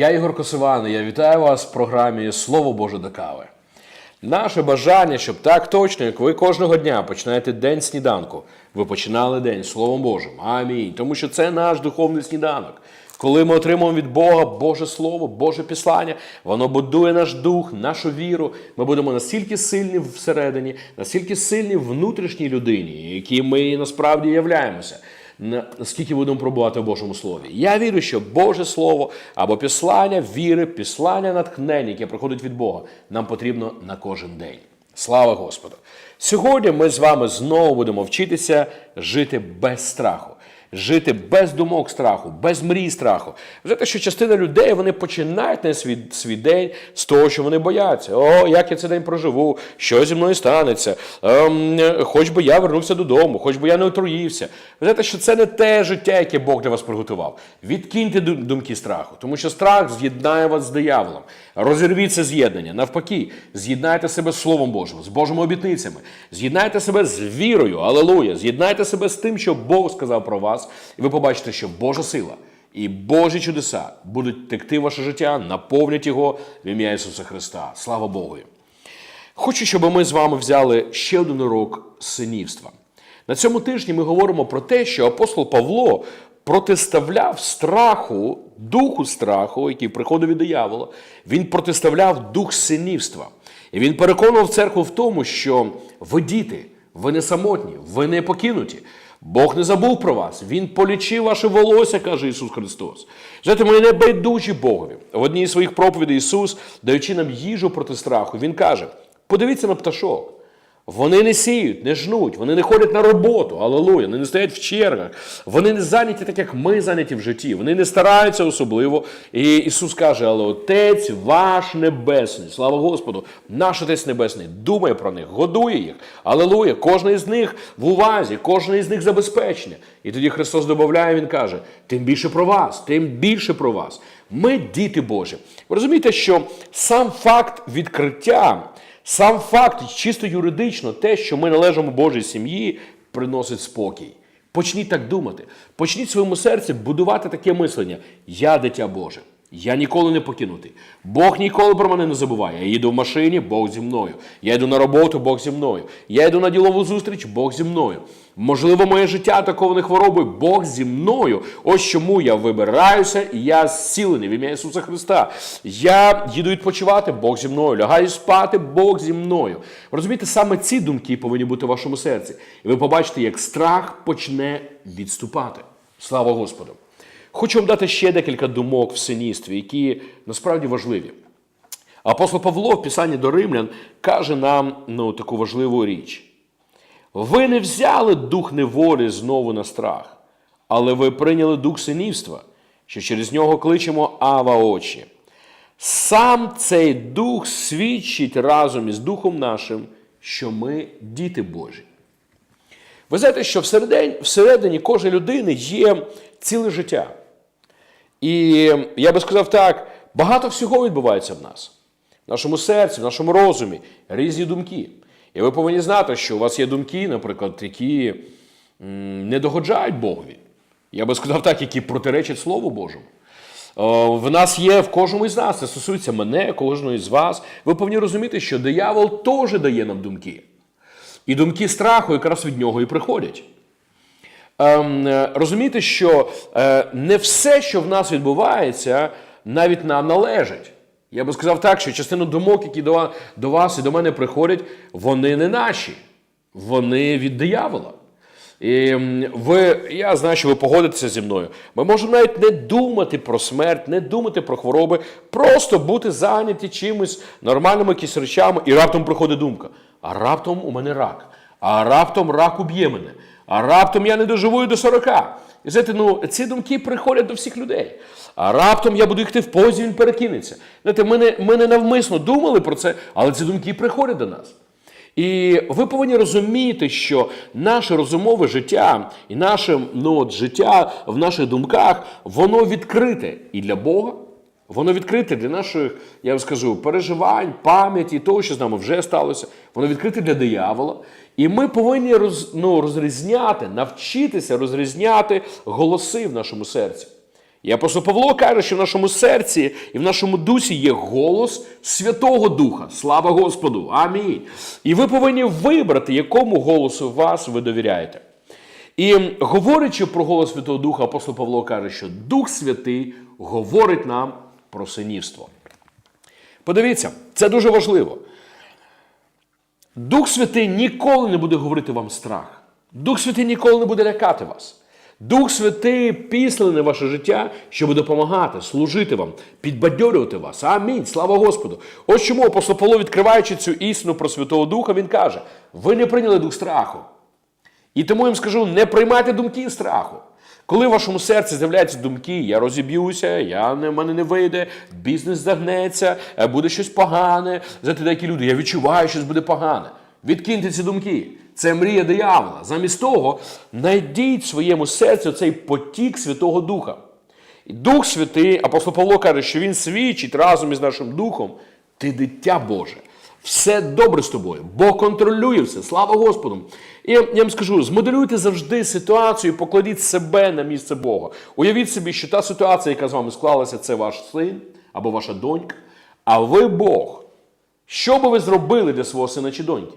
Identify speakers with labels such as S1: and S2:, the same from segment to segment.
S1: Я Ігор Косиван, і я вітаю вас в програмі Слово Боже до кави. Наше бажання, щоб так точно, як ви кожного дня починаєте день сніданку, ви починали день Словом Божим. Амінь. Тому що це наш духовний сніданок. Коли ми отримуємо від Бога Боже Слово, Боже Післання, воно будує наш дух, нашу віру. Ми будемо настільки сильні всередині, настільки сильні внутрішній людині, які ми насправді являємося наскільки будемо пробувати в Божому Слові. Я вірю, що Боже Слово або післання віри, післання натхнення, яке приходить від Бога, нам потрібно на кожен день. Слава Господу! Сьогодні ми з вами знову будемо вчитися жити без страху. Жити без думок страху, без мрій страху. Ви знаєте, що частина людей вони починають на свій, свій день з того, що вони бояться. О, як я цей день проживу, що зі мною станеться, ем, хоч би я вернувся додому, хоч би я не отруївся. Ви знаєте, що це не те життя, яке Бог для вас приготував. Відкиньте думки страху, тому що страх з'єднає вас з дияволом. Розірвіть це з'єднання. Навпаки, з'єднайте себе з Словом Божим, з Божими обітницями, з'єднайте себе з вірою, алелуя, з'єднайте себе з тим, що Бог сказав про вас, і ви побачите, що Божа сила і Божі чудеса будуть текти в ваше життя, наповнять його в ім'я Ісуса Христа. Слава Богу! Хочу, щоб ми з вами взяли ще один урок синівства. На цьому тижні ми говоримо про те, що апостол Павло протиставляв страху, духу страху, який приходив від диявола, він протиставляв дух синівства. І він переконував церкву в тому, що ви діти, ви не самотні, ви не покинуті. Бог не забув про вас. Він полічив ваше волосся, каже Ісус Христос. Знаєте, ми не байдужі Богові. В одній з своїх проповідей Ісус, даючи нам їжу проти страху, Він каже: подивіться на пташок. Вони не сіють, не жнуть, вони не ходять на роботу, алелуя, вони не стоять в чергах, вони не зайняті так, як ми зайняті в житті, вони не стараються особливо. І Ісус каже, але Отець ваш Небесний, слава Господу, наш Отець Небесний думає про них, годує їх. Алелуя, кожен із них в увазі, кожен із них забезпечення. І тоді Христос додає, Він каже, тим більше про вас, тим більше про вас. Ми діти Божі. Ви розумієте, що сам факт відкриття. Сам факт, чисто юридично, те, що ми належимо Божій сім'ї, приносить спокій. Почніть так думати. Почніть в своєму серці будувати таке мислення: я дитя Боже. Я ніколи не покинутий. Бог ніколи про мене не забуває. Я їду в машині, Бог зі мною. Я йду на роботу, Бог зі мною. Я йду на ділову зустріч, Бог зі мною. Можливо, моє життя атаковане хворобою, Бог зі мною. Ось чому я вибираюся і я зцілений в ім'я Ісуса Христа. Я їду відпочивати, Бог зі мною. Лягаю спати, Бог зі мною. Розумієте, саме ці думки повинні бути в вашому серці. І ви побачите, як страх почне відступати. Слава Господу! Хочу вам дати ще декілька думок в синівстві, які насправді важливі. Апостол Павло в Писанні до Римлян каже нам ну, таку важливу річ. Ви не взяли дух неволі знову на страх, але ви прийняли дух синівства, що через нього кличемо Ава очі. Сам цей дух свідчить разом із духом нашим, що ми діти Божі. Ви знаєте, що всередині, всередині кожної людини є ціле життя. І я би сказав так, багато всього відбувається в нас, в нашому серці, в нашому розумі, різні думки. І ви повинні знати, що у вас є думки, наприклад, які не догоджають Богові. Я би сказав так, які протиречать Слову Божому. В нас є в кожному із нас, це стосується мене, кожного із вас. Ви повинні розуміти, що диявол теж дає нам думки. І думки страху якраз від нього і приходять. Ем, е, що е, не все, що в нас відбувається, навіть нам належить. Я би сказав так, що частину думок, які до, вас і до мене приходять, вони не наші, вони від диявола. І ви, я знаю, що ви погодитеся зі мною. Ми можемо навіть не думати про смерть, не думати про хвороби, просто бути зайняті чимось нормальними якісь речами, і раптом приходить думка: а раптом у мене рак, а раптом рак уб'є мене, а раптом я не доживу до 40. І знаєте, ну ці думки приходять до всіх людей. А раптом я буду йти в позі, він перекинеться. Знаєте, ми не, ми не навмисно думали про це, але ці думки приходять до нас. І ви повинні розуміти, що наше розумове життя і наше ну, от, життя в наших думках, воно відкрите і для Бога, воно відкрите для наших, я вам скажу, переживань, пам'яті, того, що з нами вже сталося. Воно відкрите для диявола. І ми повинні роз, ну, розрізняти, навчитися розрізняти голоси в нашому серці. І апостол Павло каже, що в нашому серці і в нашому дусі є голос Святого Духа. Слава Господу! Амінь. І ви повинні вибрати, якому голосу вас ви довіряєте. І говорячи про голос Святого Духа, апостол Павло каже, що Дух Святий говорить нам про синівство. Подивіться, це дуже важливо. Дух Святий ніколи не буде говорити вам страх. Дух Святий ніколи не буде лякати вас. Дух Святий післене ваше життя, щоб допомагати, служити вам, підбадьорювати вас. Амінь. Слава Господу. Ось чому апостол Павло, відкриваючи цю істину про Святого Духа, він каже: ви не прийняли дух страху. І тому я їм скажу: не приймайте думки страху. Коли в вашому серці з'являються думки, я розіб'юся, я не в мене не вийде, бізнес загнеться, е, буде щось погане. Знаєте, деякі люди, я відчуваю, що щось буде погане. Відкиньте ці думки. Це мрія диявола. Замість того, знайдіть в своєму серці цей потік Святого Духа. І Дух Святий, апостол Павло каже, що він свідчить разом із нашим духом, ти дитя Боже. Все добре з тобою, Бог контролює все, слава Господу. І я вам скажу: змоделюйте завжди ситуацію, покладіть себе на місце Бога. Уявіть собі, що та ситуація, яка з вами склалася, це ваш син або ваша донька, а ви Бог. Що би ви зробили для свого сина чи доньки?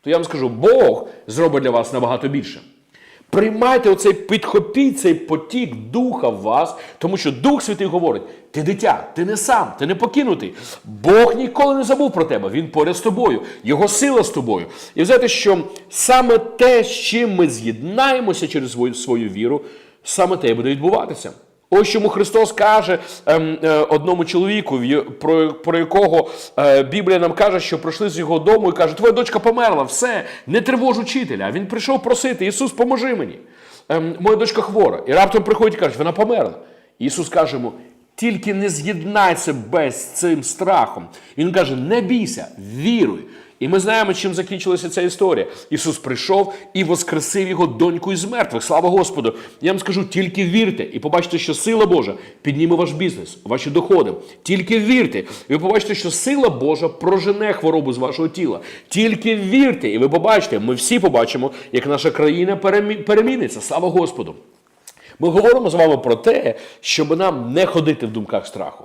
S1: То я вам скажу, Бог зробить для вас набагато більше. Приймайте оцей, підхопіть цей потік духа в вас, тому що Дух Святий говорить: ти дитя, ти не сам, ти не покинутий. Бог ніколи не забув про тебе. Він поряд з тобою, його сила з тобою. І знаєте, що саме те, з чим ми з'єднаємося через свою, віру, саме те буде відбуватися. Ось чому Христос каже ем, е, одному чоловіку, про, про якого е, Біблія нам каже, що прийшли з його дому і каже, твоя дочка померла, все, не тривож учителя. Він прийшов просити, Ісус, поможи мені. Ем, моя дочка хвора. І раптом приходить і каже, вона померла. Ісус каже йому, тільки не з'єднай себе з цим страхом. Він каже, не бійся, віруй. І ми знаємо, чим закінчилася ця історія. Ісус прийшов і воскресив його доньку із мертвих. Слава Господу! Я вам скажу, тільки вірте, і побачите, що сила Божа підніме ваш бізнес, ваші доходи. Тільки вірте, і ви побачите, що сила Божа прожене хворобу з вашого тіла. Тільки вірте, і ви побачите, ми всі побачимо, як наша країна перемі- переміниться. Слава Господу! Ми говоримо з вами про те, щоб нам не ходити в думках страху.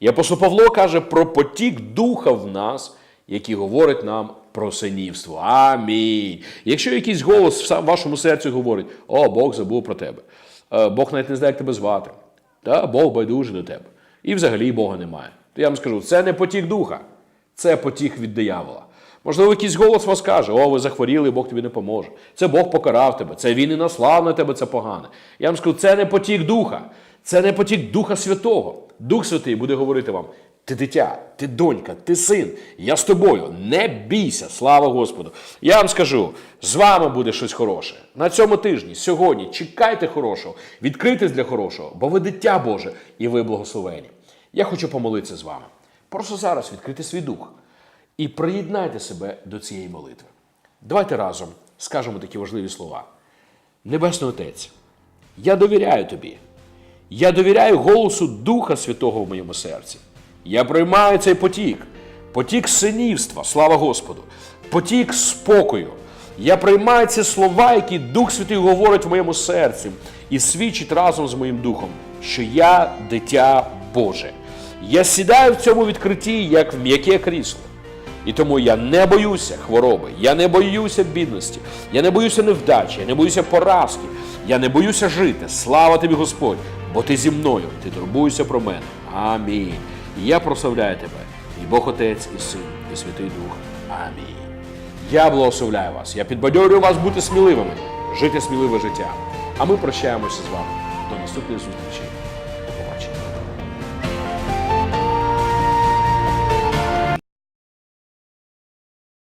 S1: І апостол Павло каже про потік духа в нас, який говорить нам про синівство. Амінь. Якщо якийсь голос в вашому серці говорить, о, Бог забув про тебе, Е, Бог навіть не знає, як тебе звати, та Бог байдужий до тебе. І взагалі Бога немає. То я вам скажу, це не потік духа, це потік від диявола. Можливо, якийсь голос вас каже, о, ви захворіли, Бог тобі не поможе. Це Бог покарав тебе, це він і наслав на тебе це погане. Я вам скажу, це не потік духа, це не потік Духа Святого. Дух Святий буде говорити вам: ти дитя, ти донька, ти син, я з тобою. Не бійся, слава Господу. Я вам скажу, з вами буде щось хороше. На цьому тижні, сьогодні, чекайте хорошого, відкрийтесь для хорошого, бо ви дитя Боже і ви благословені. Я хочу помолитися з вами. Просто зараз відкрити свій дух і приєднайте себе до цієї молитви. Давайте разом скажемо такі важливі слова. Небесний Отець, я довіряю тобі. Я довіряю голосу Духа Святого в моєму серці. Я приймаю цей потік, потік синівства, слава Господу, потік спокою. Я приймаю ці слова, які Дух Святий говорить в моєму серці, і свідчить разом з моїм духом, що я дитя Боже. Я сідаю в цьому відкритті, як в м'яке крісло. І тому я не боюся хвороби, я не боюся бідності, я не боюся невдачі, я не боюся поразки, я не боюся жити. Слава тобі, Господь, бо ти зі мною, ти турбуєшся про мене. Амінь. І я прославляю тебе, і Бог Отець, і Син, і Святий Дух. Амінь. Я благословляю вас, я підбадьорюю вас бути сміливими, жити сміливе життя. А ми прощаємося з вами. До наступної зустрічі.